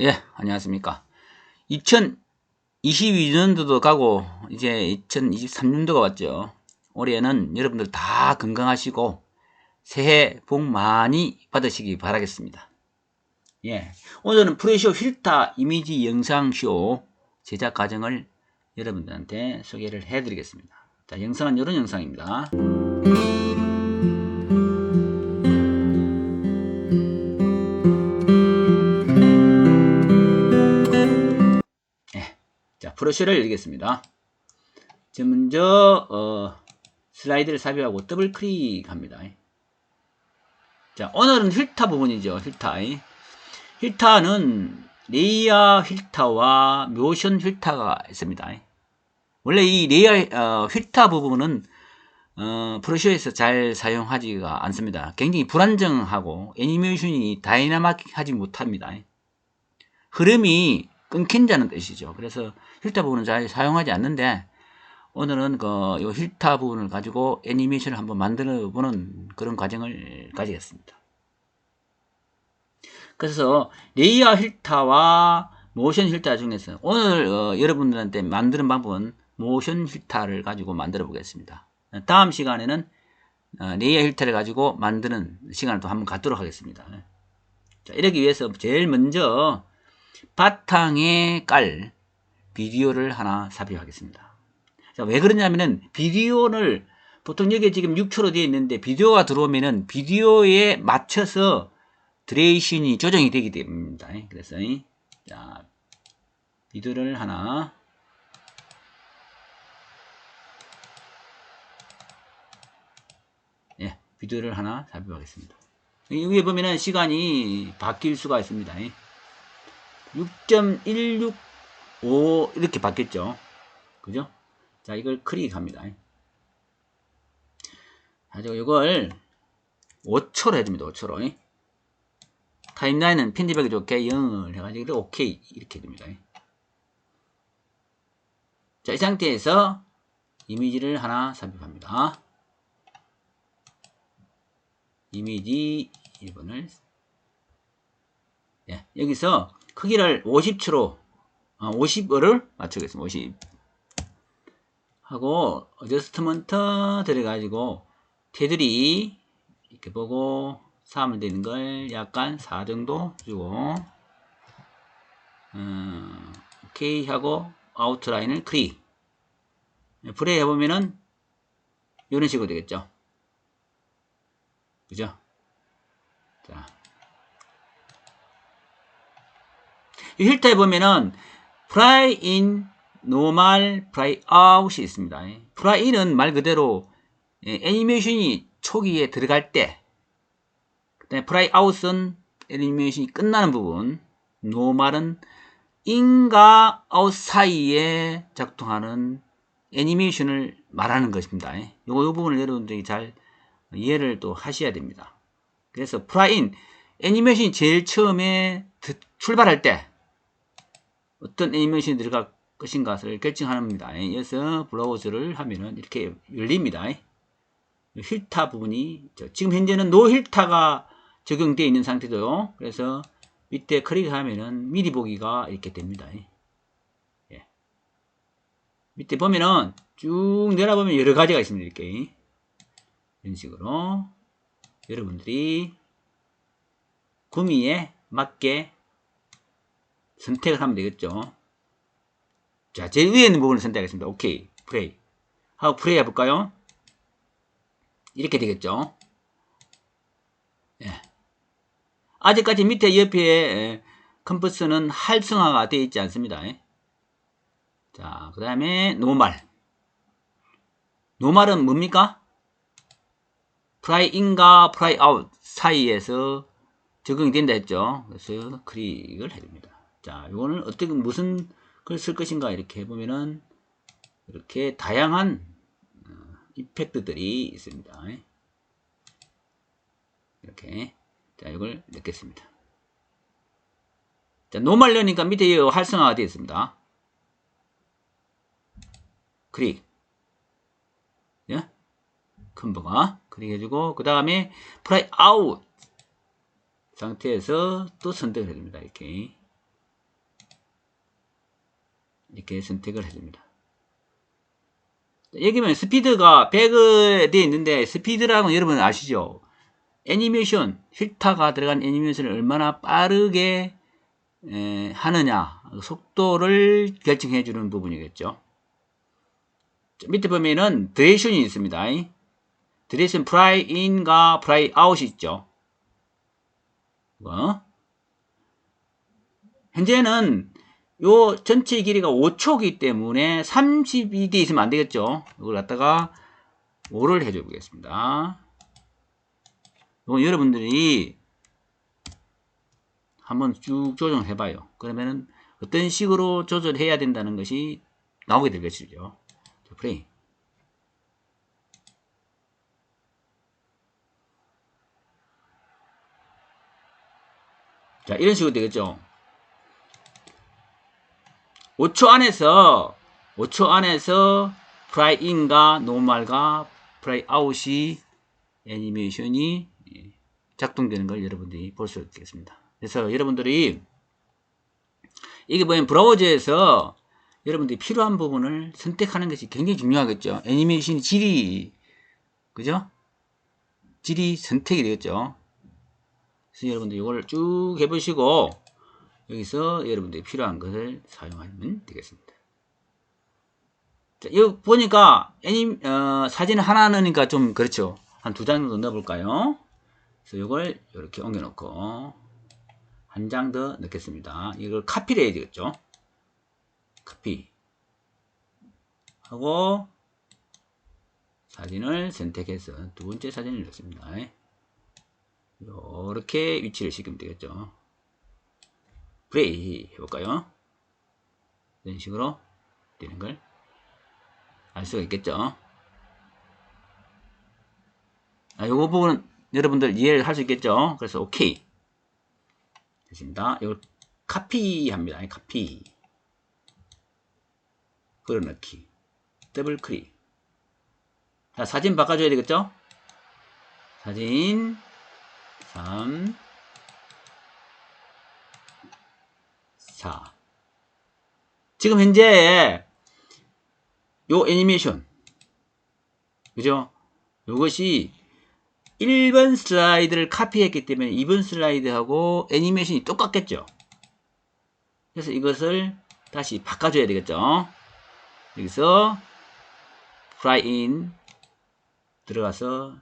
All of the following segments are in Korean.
예, 안녕하십니까. 2022년도도 가고, 이제 2023년도가 왔죠. 올해는 여러분들 다 건강하시고, 새해 복 많이 받으시기 바라겠습니다. 예. 오늘은 프레쇼 휠타 이미지 영상쇼 제작 과정을 여러분들한테 소개를 해 드리겠습니다. 자, 영상은 이런 영상입니다. 프로쇼를 열겠습니다. 자, 먼저, 어, 슬라이드를 삽입하고 더블 클릭합니다. 자, 오늘은 힐타 부분이죠. 힐타. 힐타는 레이어 힐타와 모션 힐타가 있습니다. 원래 이 레이어 어, 힐타 부분은 어, 프로쇼에서 잘 사용하지가 않습니다. 굉장히 불안정하고 애니메이션이 다이나믹하지 못합니다. 흐름이 끊긴다는 뜻이죠. 그래서 힐타 부분은 잘 사용하지 않는데 오늘은 그요 힐타 부분을 가지고 애니메이션을 한번 만들어 보는 그런 과정을 가지겠습니다. 그래서 레이어 힐타와 모션 힐타 중에서 오늘 어, 여러분들한테 만드는 방법은 모션 힐타를 가지고 만들어 보겠습니다. 다음 시간에는 어, 레이어 힐타를 가지고 만드는 시간을 또 한번 갖도록 하겠습니다. 자, 이러기 위해서 제일 먼저 바탕에 깔 비디오를 하나 삽입하겠습니다. 자, 왜 그러냐면은 비디오를 보통 여기 지금 6초로 되어 있는데 비디오가 들어오면은 비디오에 맞춰서 드레이션이 조정이 되기 때문입니다. 그래서 자, 비디오를 하나 예, 비디오를 하나 삽입하겠습니다. 여기 보면은 시간이 바뀔 수가 있습니다. 6.165 이렇게 바뀌었죠. 그죠? 자, 이걸 클릭합니다. 가지고 이걸 5초로 해줍니다. 5초로. 타임라인은 편집하기 좋게 0을 해가지고 오케이 이렇게 됩니다. 자, 이 상태에서 이미지를 하나 삽입합니다. 이미지 1번을 예, 여기서 크기를 50초로 어, 50을 맞추겠습니다. 50 하고 어저스트먼트 들어가지고 테두리 이렇게 보고 3을 되는 걸 약간 4 정도 주고 음, 오케이 하고 아웃라인을 클릭 플레이 해보면은 이런 식으로 되겠죠? 그죠? 자 이 힐터에 보면은 fly in, normal, fly out이 있습니다. fly in은 말 그대로 예, 애니메이션이 초기에 들어갈 때, 그 다음에 fly out은 애니메이션이 끝나는 부분, normal은 in과 out 사이에 작동하는 애니메이션을 말하는 것입니다. 요거 요 부분을 여러분들이 잘 이해를 또 하셔야 됩니다. 그래서 in 애니메이션이 제일 처음에 출발할 때 어떤 애니메이션이 들어갈 것인가를 결정합니다. 그래서 브라우저를 하면은 이렇게 열립니다. 힐타 부분이 지금 현재는 노 힐타가 적용되어 있는 상태죠. 그래서 밑에 클릭하면은 미리 보기가 이렇게 됩니다. 예. 밑에 보면은 쭉 내려보면 여러 가지가 있습니다. 이렇게 이런 식으로 여러분들이 구미에 맞게 선택을 하면 되겠죠. 자, 제일 위에 있는 부분을 선택하겠습니다. 오케이. 프레이. 하고 프레이 해볼까요? 이렇게 되겠죠. 예. 아직까지 밑에 옆에 컴퍼스는 활성화가 되어 있지 않습니다. 예. 자, 그 다음에 노말. 노말은 뭡니까? 프라이 인과 프라이 아웃 사이에서 적용이 된다 했죠. 그래서 클릭을 해줍니다. 자, 이거는 어떻게 무슨 걸쓸 것인가 이렇게 해보면은 이렇게 다양한 어, 이펙트들이 있습니다. 이렇게 자 이걸 넣겠습니다. 자 노멀 넣으니까 밑에 활성화가 되어 있습니다. 클릭 예? 컨버가 클릭해주고 그 다음에 프라이 아웃 상태에서 또 선택을 해줍니다. 이렇게 이렇게 선택을 해줍니다. 여기 보면 스피드가 100에 되어 있는데 스피드라는 건 여러분 아시죠? 애니메이션, 필터가 들어간 애니메이션을 얼마나 빠르게 에, 하느냐 속도를 결정해 주는 부분이겠죠. 자, 밑에 보면은 드레이션이 있습니다. 드레이션 프라이 인과 프라이 아웃이 있죠. 뭐? 현재는 요 전체 길이가 5초이기 때문에 32개 있으면 안 되겠죠. 이걸 갖다가 5를 해줘 보겠습니다. 이건 여러분들이 한번 쭉 조정해 봐요. 그러면은 어떤 식으로 조절해야 된다는 것이 나오게 될 것이죠. 자, 플레이. 자, 이런 식으로 되겠죠. 5초 안에서 5초 안에서 프라이 인과 노멀과 프라이 아웃이 애니메이션이 작동되는 걸 여러분들이 볼 수 있겠습니다. 그래서 여러분들이 이게 보면 브라우저에서 여러분들이 필요한 부분을 선택하는 것이 굉장히 중요하겠죠. 애니메이션 질이 그죠? 질이 선택이 되겠죠. 그래서 여러분들 이걸 쭉 해보시고 여기서 여러분들이 필요한 것을 사용하면 되겠습니다. 자, 이거 보니까 애니 어, 사진 하나 넣으니까 좀 그렇죠. 한 두 장 정도 넣어볼까요? 그래서 이걸 이렇게 옮겨놓고 한 장 더 넣겠습니다. 이걸 카피를 해야 되겠죠. 카피 하고 사진을 선택해서 두 번째 사진을 넣습니다. 이렇게 위치를 시키면 되겠죠. 플레이 해볼까요? 이런 식으로 되는 걸 알 수가 있겠죠. 아, 요거 부분은 여러분들 이해를 할 수 있겠죠. 그래서 오케이 됐습니다. 이걸 카피합니다. 카피 걸어넣기 더블 클릭 자 사진 바꿔줘야 되겠죠. 사진 3 4 지금 현재 요 애니메이션 그죠? 요것이 1번 슬라이드를 카피했기 때문에 2번 슬라이드하고 애니메이션이 똑같겠죠? 그래서 이것을 다시 바꿔줘야 되겠죠? 여기서 fly in 들어가서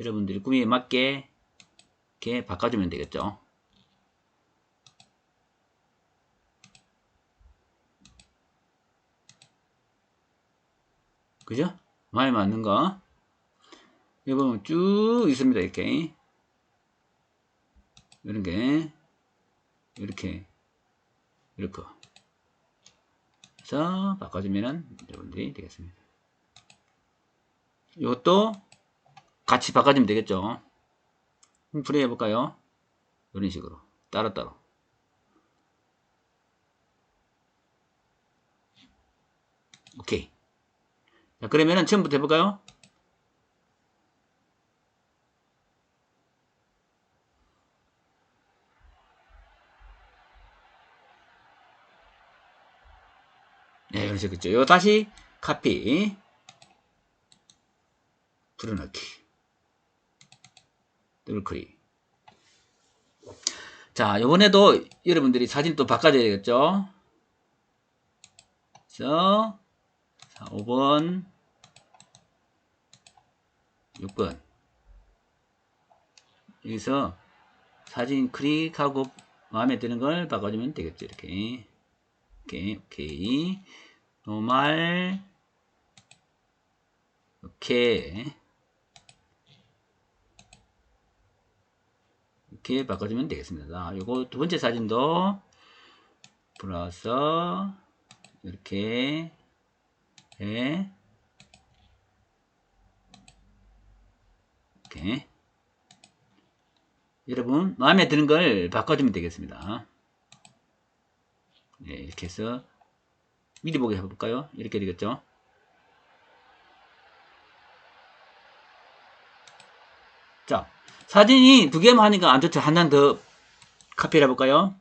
여러분들이 꾸미에 맞게 이렇게 바꿔주면 되겠죠? 그죠? 많이 맞는 거. 여기 보면 쭉 있습니다. 이렇게. 이런 게. 이렇게. 이렇게. 그래서 바꿔주면은 여러분들이 되겠습니다. 이것도 같이 바꿔주면 되겠죠. 플레이 해볼까요? 이런 식으로. 따로따로. 오케이. 자, 그러면은 처음부터 해볼까요? 네, 그렇죠, 그렇죠. 요 다시 카피, 풀어넣기, 더블 클릭. 자, 요번에도 여러분들이 사진 또 바꿔줘야 되겠죠? 그래서 자, 5번, 6번. 여기서 사진 클릭하고 마음에 드는 걸 바꿔주면 되겠죠. 이렇게. 오케이, 오케이. 노말. 오케이. 이렇게 바꿔주면 되겠습니다. 요거 두 번째 사진도 플러스 이렇게 예. 이렇게 여러분 마음에 드는 걸 바꿔주면 되겠습니다. 네, 이렇게 해서 미리 보기 해볼까요? 이렇게 되겠죠? 자, 사진이 두 개만 하니까 안 좋죠. 한장더 카피를 해볼까요?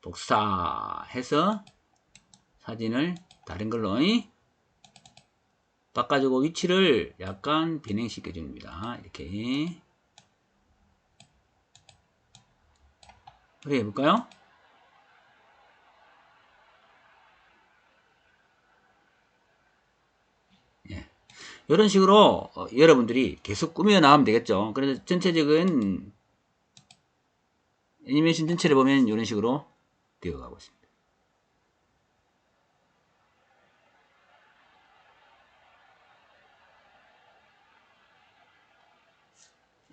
복사해서 사진을 다른 걸로 이 바꿔주고 위치를 약간 변형시켜 줍니다. 이렇게 그래 해볼까요? 예. 이런 식으로 어, 여러분들이 계속 꾸며 나가면 되겠죠. 그래서 전체적인 애니메이션 전체를 보면 이런 식으로 되어가고 있습니다.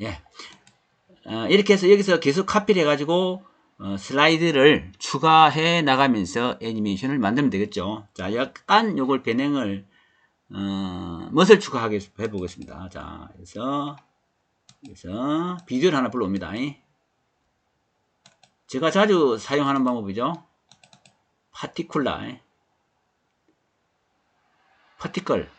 예. 어, 이렇게 해서 여기서 계속 카피를 해가지고 어, 슬라이드를 추가해 나가면서 애니메이션을 만들면 되겠죠. 자, 약간 요걸 변형을 어, 무엇을 추가하게 해보겠습니다. 자, 그래서 그래서 비디오를 하나 불러옵니다. 제가 자주 사용하는 방법이죠. 파티쿨라 파티클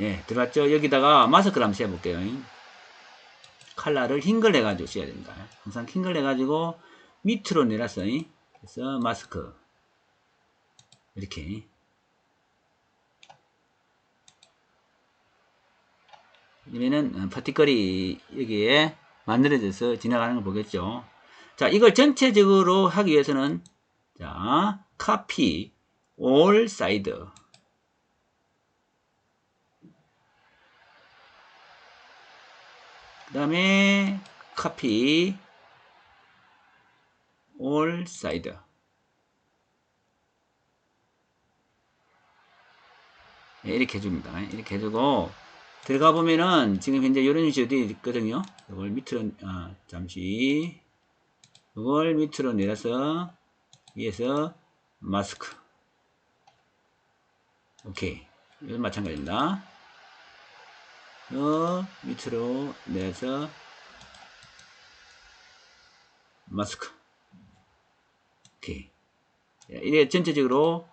예, 들어갔죠? 여기다가 마스크를 한번 씌워볼게요. 칼라를 흰걸 해가지고 씌워야 됩니다. 항상 흰걸 해가지고 밑으로 내렸어. 그래서 마스크. 이렇게. 그러면은 파티클이 여기에 만들어져서 지나가는 걸 보겠죠. 자, 이걸 전체적으로 하기 위해서는 자, copy all side 그 다음에 copy all side 네, 이렇게 해줍니다. 이렇게 해주고 들어가 보면은 지금 현재 이런 식으로 있거든요. 이걸 밑으로 아, 잠시 이걸 밑으로 내려서 위에서 마스크 오케이 이건 마찬가지입니다. 어, 밑으로 내서 마스크 오케이 이게 전체적으로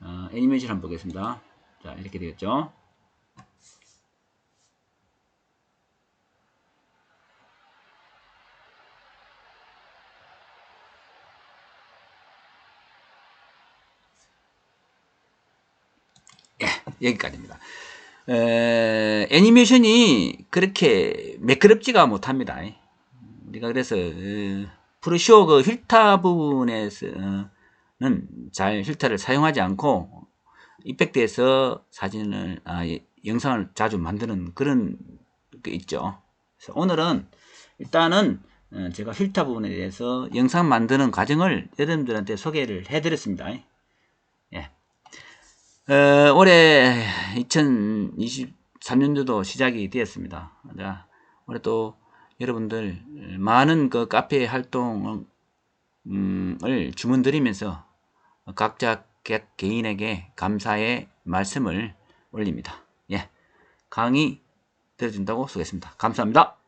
어, 애니메이션 한번 보겠습니다. 자 이렇게 되겠죠. 예, 여기까지입니다. 에, 애니메이션이 그렇게 매끄럽지가 못합니다. 우리가 그래서 어, 프로쇼 그 휠타 부분에서는 잘 휠타를 사용하지 않고 이펙트에서 사진을 아, 예, 영상을 자주 만드는 그런 게 있죠. 오늘은 일단은 어, 제가 휠타 부분에 대해서 영상 만드는 과정을 여러분들한테 소개를 해드렸습니다. 예. 어, 올해 2023년도도 시작이 되었습니다. 자, 올해 또 여러분들 많은 그 카페 활동을 음, 주문드리면서 각자 개, 개인에게 감사의 말씀을 올립니다. 예. 강의 들어준다고 쓰겠습니다. 감사합니다.